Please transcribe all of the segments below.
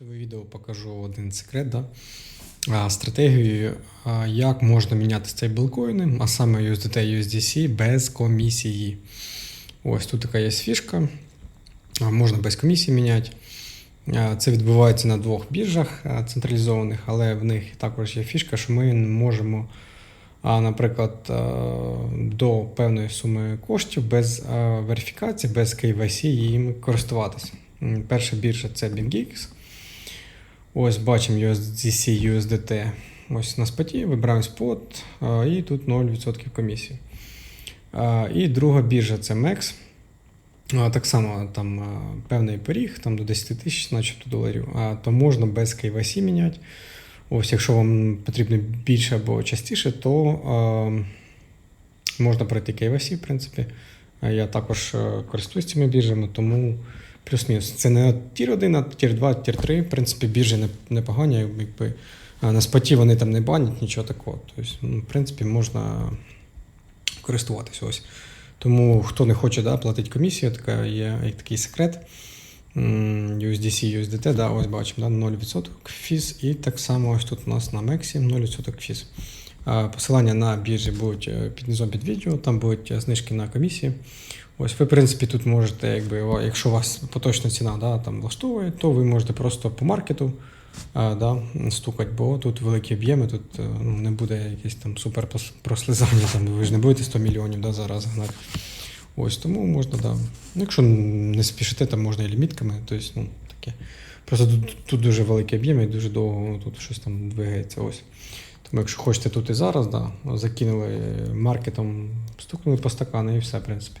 цьому відео покажу один секрет, да? стратегію, як можна міняти стейблкоїни, а саме USDT USDC без комісії. Ось тут така є фішка. Можна без комісії міняти. Це відбувається на двох біржах централізованих, але в них також є фішка, що ми можемо, наприклад, до певної суми коштів без верифікації, без KYC їм користуватися. Перша біржа це BingX. Ось бачимо USDC, USDT. Ось на споті, вибираємо спот, і тут 0% комісії. І друга біржа це MEX. Так само там певний поріг, там до 10 тисяч, начебто доларів, то можна без KYC міняти. Ось, якщо вам потрібно більше або частіше, то можна пройти KYC, в принципі. Я також е, користуюсь цими біржами, тому плюс-мінус. Це не тір 1, а тір 2, тір 3. В принципі, біржі непогані, якби на споті вони там не банять, нічого такого. Тобто, ну, в принципі, можна користуватися. Ось. Тому хто не хоче да, платити комісію, така є як такий секрет. USDC, USDT, да, ось бачимо, да, 0% фіз. І так само ось тут у нас на Мексі 0% фіз. Посилання на біржі будуть е, під низом під відео, там будуть е, знижки на комісії. Ось ви, в принципі, тут можете, якби, якщо у вас поточна ціна да, там влаштовує, то ви можете просто по маркету а, да, стукати, бо тут великі об'єми, тут е, ну, не буде якесь там супер прослизання, там, ви ж не будете 100 мільйонів да, зараз гнати. Ось тому можна, да. Якщо не спішите, там можна і лімітками, тобто, ну, таке. Просто тут, тут дуже великі об'єми і дуже довго ну, тут щось там двигається. Ось. Тому якщо хочете тут і зараз, да, закинули маркетом, стукнули по стакану і все, в принципі.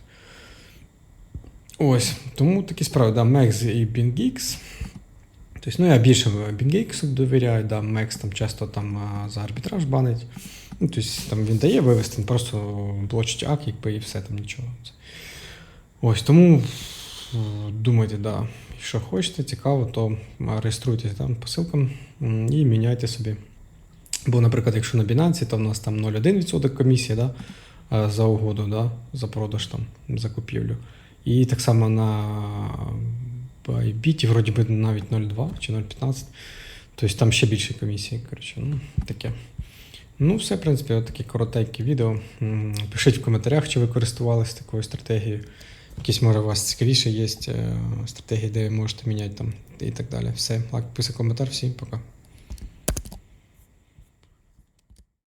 Ось, тому такі справи, да, Mex і BingX. Тобто, ну, я більше BingX довіряю, да, Mex там часто там за арбітраж банить. Ну, тобто, там він дає вивести, він просто блочить ак, якби і все там нічого. Ось тому думайте, да, якщо хочете, цікаво, то реєструйтесь там по ссылкам і міняйте собі. Бо, наприклад, якщо на Binance, то в нас там 0,1% комісія да, за угоду, да, за продаж там, за купівлю. І так само на Bybit, вроді би навіть 0,2 чи 0,15. Тобто там ще більше комісії. Коротше, ну, таке. Ну, все, в принципі, от таке коротеньке відео. Пишіть в коментарях, чи ви користувалися такою стратегією. Якісь, може, у вас цікавіше є е, стратегії, де ви можете міняти там і так далі. Все, лайк, підписка, коментар. Всім пока.